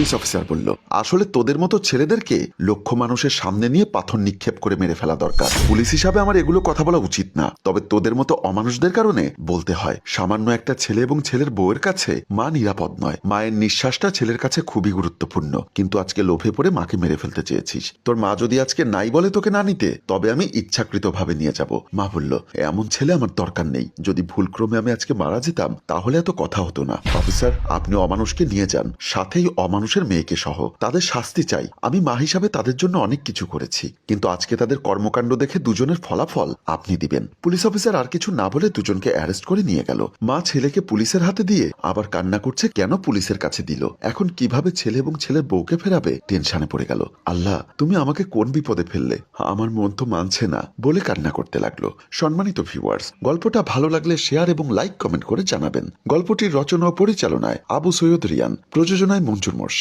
Police officer বলল, আসলে তোদের মতো ছেলেদেরকে লক্ষ্য মানুষের সামনে নিয়ে পাথর নিক্ষেপ করে মেরে ফেলা দরকার। পুলিশ হিসাবে আমার এগুলো কথা বলা উচিত না। তবে তোদের মতো অমানুষদের কারণে বলতে হয়, সামান্য একটা ছেলে এবং ছেলের বউয়ের কাছে মা নিরাপদ নয়। মায়ের নিঃশ্বাসটা ছেলের কাছে খুবই গুরুত্বপূর্ণ। কিন্তু আজকে লোভে পড়ে মাকে মেরে ফেলতে চেয়েছিস। তোর মা যদি আজকে নাই বলে তোকে না নিতে, তবে আমি ইচ্ছাকৃতভাবে নিয়ে যাব। মা বলল, এমন ছেলে আমার দরকার নেই। যদি ভুলক্রমে আমি আজকে মারা যেতাম, তাহলে এত কথা হতো না। অফিসার আপনি অমানুষকে নিয়ে যান। সাথেই অমানুষের মেয়েকে সহ তাদের শাস্তি চাই। আমি মা হিসাবে তাদের জন্য অনেক কিছু করেছি। কিন্তু আজকে তাদের কর্মকাণ্ড দেখে দুজনের ফলাফল আপনি দিবেন। পুলিশ অফিসার আর কিছু না বলে দুজনকে অ্যারেস্ট করে নিয়ে গেল। মা ছেলেকে পুলিশের হাতে দিয়ে আবার কান্না করছে কেন পুলিশের কাছে দিল। এখন কীভাবে ছেলে এবং ছেলের বউকে ফেরাবে টেনশনে পড়ে গেল। আল্লাহ, তুমি আমাকে কোন বিপদে ফেললে? আমার মন তো মানছে না বলে কান্না করতে লাগল। সম্মানিত ভিউয়ার্স, গল্পটা ভালো লাগলে শেয়ার এবং লাইক কমেন্ট করে জানাবেন। গল্পটির রচনা ও পরিচালনায় আবু সৈয়দ রিয়ান, প্রযোজনায় মঞ্জুর মোর্শেদ।